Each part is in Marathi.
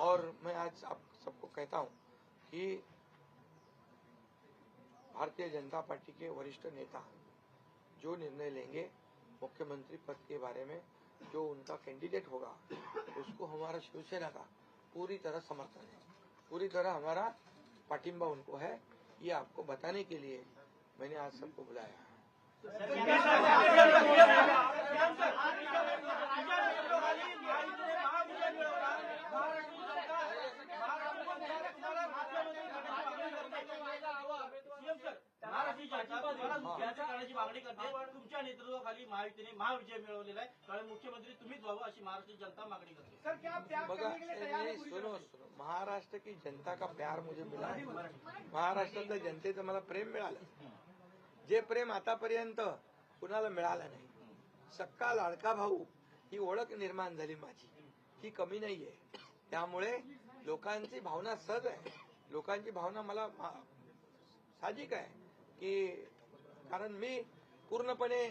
और मैं आज आप सबको कहता हूँ कि भारतीय जनता पार्टी के वरिष्ठ नेता जो निर्णय लेंगे मुख्यमंत्री पद के बारे में, जो उनका कैंडिडेट होगा, उसको हमारा शिवसेना का पूरी तरह समर्थन है। पूरी तरह हमारा पाटिंबा उनको है। ये आपको बताने के लिए मैंने आज सबको बुलाया है। करण्याची मागणी करते. तुमच्या नेतृत्वाखाली महायुतीने महाविजय मिळवलेला आहे. कारण मुख्यमंत्री तुम्हीच व्हावं अशी महाराष्ट्राची जनता मागणी करते. सर क्या आप त्याग बघा करने के लिए तैयार है नहीं, पूरी सुनो महाराष्ट्र की जनता का प्यार मुझे मिला है। महाराष्ट्रातल्या जनतेचं मला प्रेम मिळालं. जे प्रेम आतापर्यंत कुणाला मिळालं नाही. सक्का लाडका भाऊ ही ओळख निर्माण झाली माझी. ही कमी नाहीये. त्यामुळे लोकांची भावना सहज आहे. लोकांची भावना मला मा- साहजिक आहे. की कारण मी पूर्णपणे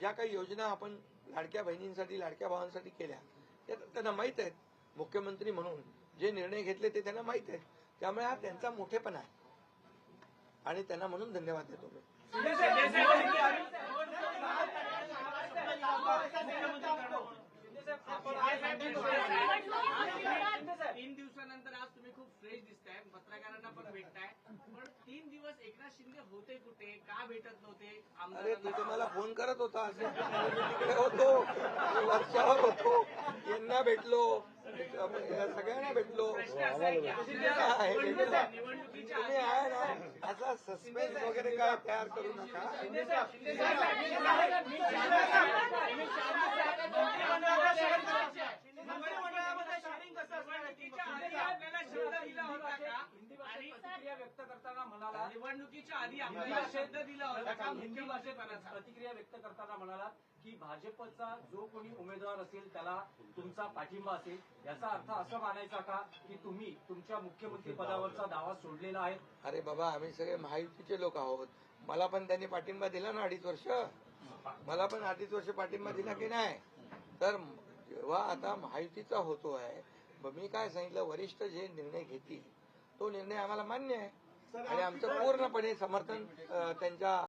ज्या काही योजना आपण लाडक्या बहिणींसाठी लाडक्या भावांसाठी केल्या त्या त्यांना माहीत आहेत मुख्यमंत्री म्हणून जे निर्णय घेतले ते त्यांना माहीत आहेत त्यामुळे हा त्यांचा मोठेपणा आहे आणि त्यांना म्हणून धन्यवाद देतो मी दिवस एकनाथ शिंदे होते कुठे? का भेटत नव्हते? अरे तू तर मला फोन करत होता. असे मी तिकडे होतो. मी वर्षावर होतो. यांना भेटलो. या सगळ्यांना भेटलो. तुम्ही आहे? ना? असा सस्पेन्स वगैरे काय तयार करू नका मंत्रिमंडळामध्ये शेअरिंग कसं असणार आहे? तिच्या आधी आपल्याला शब्द दिला होता का आणि प्रतिक्रिया व्यक्त करताना म्हणाला निवडणुकीच्या आधी आपल्याला शब्द दिला होता. का हिंदी भाषेत प्रतिक्रिया व्यक्त करताना म्हणाला की भाजपचा जो कोणी उमेदवार असेल त्याला तुमचा पाठिंबा असेल. याचा अर्थ असं मानायचा का की तुम्ही तुमच्या मुख्यमंत्री पदावरचा दावा सोडलेला आहे? अरे बाबा आम्ही सगळे महायुतीचे लोक आहोत. मला पण त्यांनी पाठिंबा दिला ना अडीच वर्ष. मला पण अडीच वर्ष पाठिंबा दिला की नाही? तर जेव्हा आता महायुतीचा होतो आहे मग मी काय सांगितलं वरिष्ठ जे निर्णय घेतील तो निर्णय आम्हाला मान्य आहे. आणि आमचं पूर्णपणे समर्थन त्यांच्या